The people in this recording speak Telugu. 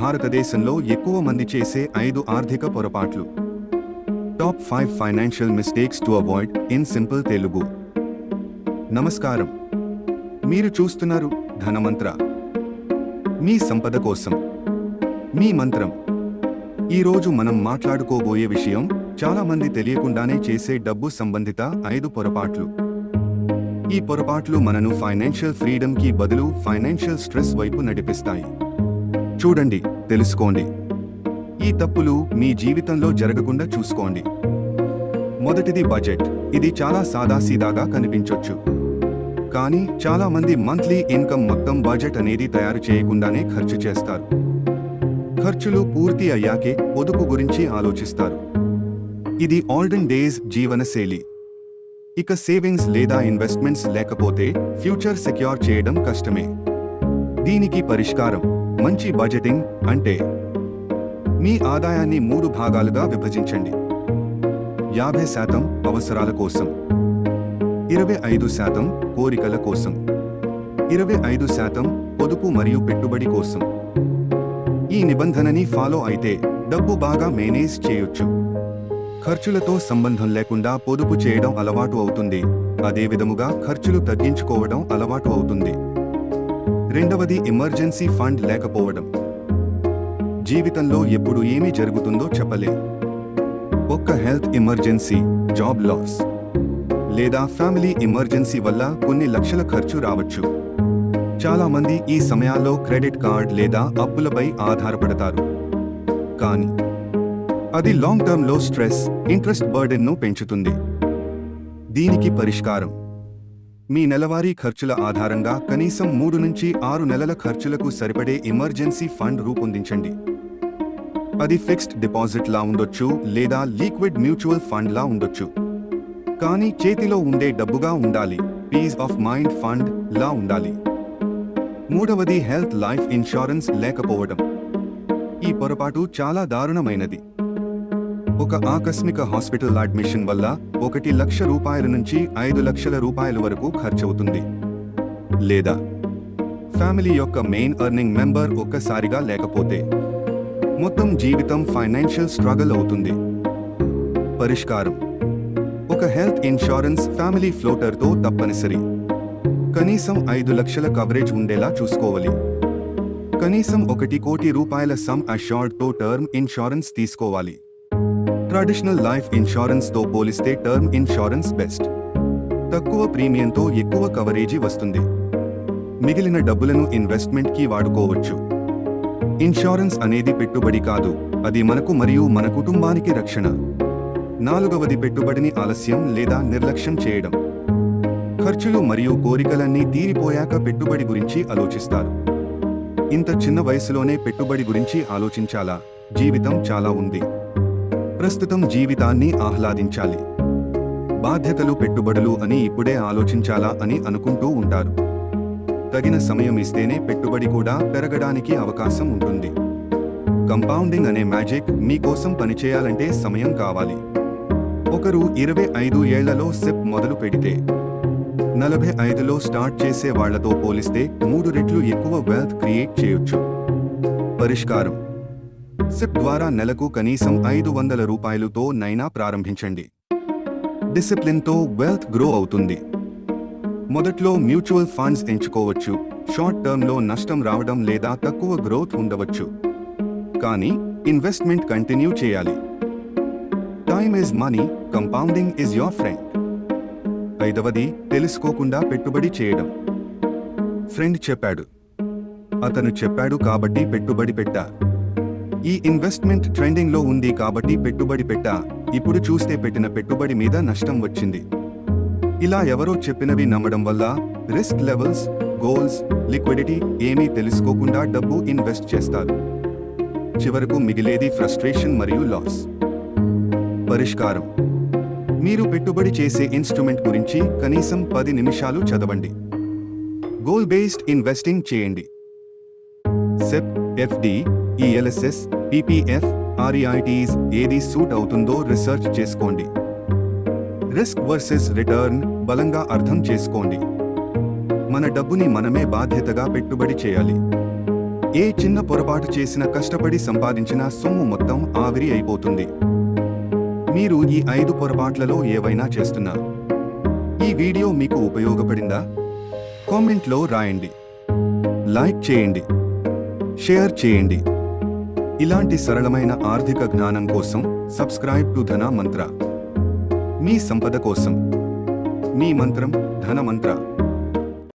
భారతదేశంలో ఎక్కువ మంది చేసే ఐదు ఆర్థిక పొరపాట్లు. Top five financial mistakes to avoid in simple Telugu నమస్కారం. మీరు చూస్తున్నారు ధనమంత్ర. మీ సంపద కోసం. మీ మంత్రం. ఈరోజు మనం మాట్లాడుకోబోయే విషయం చాలామంది తెలియకుండానే చేసే డబ్బు సంబంధిత ఐదు పొరపాట్లు. ఈ పొరపాట్లు మనను ఫైనాన్షియల్ ఫ్రీడమ్కి బదులు ఫైనాన్షియల్ స్ట్రెస్ వైపు నడిపిస్తాయి. చూడండి తెలుసుకోండి. ఈ తప్పులు మీ జీవితంలో జరగకుండా చూసుకోండి. మొదటిది బడ్జెట్. ఇది చాలా సాదాసీదాగా కనిపించొచ్చు. కానీ చాలా మంది మంత్లీ ఇన్కమ్ మొత్తం బడ్జెట్ అనేది తయారు చేయకుండానే ఖర్చు చేస్తారు. ఖర్చులు పూర్తి అయ్యాకే పొదుపు గురించి ఆలోచిస్తారు. ఇది ఆల్డెన్ డేస్ జీవనశైలి. ఇక సేవింగ్స్ లేదా ఇన్వెస్ట్మెంట్స్ లేకపోతే ఫ్యూచర్ సెక్యూర్ చేయడం కష్టమే. దీనికి పరిష్కారం. మంచి బడ్జెటింగ్ అంటే మీ ఆదాయాన్ని మూడు భాగాలుగా విభజించండి. యాభై శాతం అవసరాల కోసం ఇరవై ఐదు శాతం కోరికల కోసం ఇరవై ఐదు శాతం పొదుపు మరియు పెట్టుబడి కోసం. ఈ నిబంధనని ఫాలో అయితే డబ్బు బాగా మేనేజ్ చేయొచ్చు. ఖర్చులతో సంబంధం లేకుండా పొదుపు చేయడం అలవాటు అవుతుంది. అదే విధముగా ఖర్చులు తగ్గించుకోవడం అలవాటు అవుతుంది. రెండవది ఎమర్జెన్సీ ఫండ్ లేకపోవడం. జీవితంలో ఎప్పుడు ఏమి జరుగుతుందో చెప్పలేం. ఒక్క హెల్త్ ఎమర్జెన్సీ జాబ్ లాస్. లేదా ఫ్యామిలీ ఎమర్జెన్సీ వల్ల కొన్ని లక్షల ఖర్చు రావచ్చు. చాలామంది ఈ సమయాల్లో క్రెడిట్ కార్డ్ లేదా అప్పులపై ఆధారపడతారు. కానీ అది లాంగ్ టర్మ్లో స్ట్రెస్ ఇంట్రెస్ట్ బర్డెన్ను పెంచుతుంది. దీనికి పరిష్కారం మీ నెలవారీ ఖర్చుల ఆధారంగా కనీసం మూడు నుంచి ఆరు నెలల ఖర్చులకు సరిపడే ఎమర్జెన్సీ ఫండ్ రూపొందించండి. అది ఫిక్స్డ్ డిపాజిట్ లా ఉండొచ్చు లేదా లీక్విడ్ మ్యూచువల్ ఫండ్ లా ఉండొచ్చు. కానీ చేతిలో ఉండే డబ్బుగా ఉండాలి పీస్ ఆఫ్ మైండ్ ఫండ్ లా ఉండాలి. మూడవది హెల్త్ లైఫ్ ఇన్సూరెన్స్ లేకపోవడం. ఈ పొరపాటు చాలా దారుణమైనది. ఒక ఆకస్మిక హాస్పిటల్ అడ్మిషన్ వల్ల ఒకటి లక్ష రూపాయల నుంచి ఐదు లక్షల రూపాయల వరకు ఖర్చవుతుంది. లేదా ఫ్యామిలీ యొక్క మెయిన్ ఎర్నింగ్ మెంబర్ ఒక్కసారిగా లేకపోతే మొత్తం జీవితం ఫైనాన్షియల్ స్ట్రగల్ అవుతుంది. పరిష్కారం ఒక హెల్త్ ఇన్సూరెన్స్ ఫ్యామిలీ ఫ్లోటర్తో తప్పనిసరి. కనీసం ఐదు లక్షల కవరేజ్ ఉండేలా చూసుకోవాలి. కనీసం ఒకటి కోటి రూపాయల సమ్ అష్యూర్డ్తో టర్మ్ ఇన్సూరెన్స్ తీసుకోవాలి. ట్రెడిషనల్ లైఫ్ ఇన్సూరెన్స్తో పోలిస్తే టర్మ్ ఇన్సూరెన్స్ బెస్ట్ తక్కువ ప్రీమియంతో ఎక్కువ కవరేజీ వస్తుంది. మిగిలిన డబ్బులను ఇన్వెస్ట్మెంట్కి వాడుకోవచ్చు. ఇన్సూరెన్స్ అనేది పెట్టుబడి కాదు అది మనకు మరియు మన కుటుంబానికి రక్షణ. నాలుగవది పెట్టుబడిని ఆలస్యం లేదా నిర్లక్ష్యం చేయడం. ఖర్చులు మరియు కోరికలన్నీ తీరిపోయాక పెట్టుబడి గురించి ఆలోచిస్తారు. ఇంత చిన్న వయసులోనే పెట్టుబడి గురించి ఆలోచించాలా? జీవితం చాలా ఉంది. ప్రస్తుతం జీవితాన్ని ఆహ్లాదించాలి. బాధ్యతలు పెట్టుబడులు అని ఇప్పుడే ఆలోచించాలా అని అనుకుంటూ ఉంటారు. తగిన సమయం ఇస్తేనే పెట్టుబడి కూడా పెరగడానికి అవకాశం ఉంటుంది. కంపౌండింగ్ అనే మ్యాజిక్ మీకోసం పనిచేయాలంటే సమయం కావాలి. ఒకరు ఇరవై ఐదు ఏళ్ళలో సెప్ మొదలు పెడితే నలభై ఐదులో స్టార్ట్ చేసే వాళ్ళతో పోలిస్తే మూడు రెట్లు ఎక్కువ వెల్త్ క్రియేట్ చేయొచ్చు. పరిష్కారం. సిప్ ద్వారా నెలకు కనీసం ఐదు వందల రూపాయలతో నైనా ప్రారంభించండి. డిసిప్లిన్తో వెల్త్ గ్రో అవుతుంది. మొదట్లో మ్యూచువల్ ఫండ్స్ ఎంచుకోవచ్చు. షార్ట్ టర్మ్లో నష్టం రావడం లేదా తక్కువ గ్రోత్ ఉండవచ్చు. కానీ ఇన్వెస్ట్మెంట్ కంటిన్యూ చేయాలి. Time is money compounding is your friend. ఐదవది తెలుసుకోకుండా పెట్టుబడి చేయడం. ఫ్రెండ్ చెప్పాడు. అతను చెప్పాడు కాబట్టి పెట్టుబడి పెట్టా. ఈ ఇన్వెస్ట్మెంట్ ట్రెండింగ్లో ఉంది కాబట్టి పెట్టుబడి పెట్టా. ఇప్పుడు చూస్తే పెట్టిన పెట్టుబడి మీద నష్టం వచ్చింది. ఇలా ఎవరో చెప్పినవి నమ్మడం వల్ల రిస్క్ లెవెల్స్ గోల్స్ లిక్విడిటీ ఏమీ తెలుసుకోకుండా డబ్బు ఇన్వెస్ట్ చేస్తారు. చివరకు మిగిలేది ఫ్రస్ట్రేషన్ మరియు లాస్. పరిష్కారం. మీరు పెట్టుబడి చేసే ఇన్స్ట్రుమెంట్ గురించి కనీసం పది నిమిషాలు చదవండి. గోల్ బేస్డ్ ఇన్వెస్టింగ్ చేయండి. SIP FD ELSS PPF REITs ఏది సూట్ అవుతుందో రీసెర్చ్ చేసుకోండి. రిస్క్ వర్సెస్ రిటర్న్ బలంగా అర్థం చేసుకోండి. మన డబ్బుని మనమే బాధ్యతగా పెట్టుబడి చేయాలి. ఏ చిన్న పొరపాటు చేసిన కష్టపడి సంపాదించిన సొమ్ము మొత్తం ఆవిరి అయిపోతుంది. మీరు ఈ ఐదు పొరపాట్లలో ఏవైనా చేస్తున్నా. ఈ వీడియో మీకు ఉపయోగపడిందా? కామెంట్లో రాయండి. లైక్ చేయండి. షేర్ చేయండి. ఇలాంటి సరళమైన ఆర్థిక జ్ఞానం కోసం సబ్స్క్రైబ్ టు ధన మంత్ర. మీ సంపద కోసం. మీ మంత్రం ధన మంత్ర.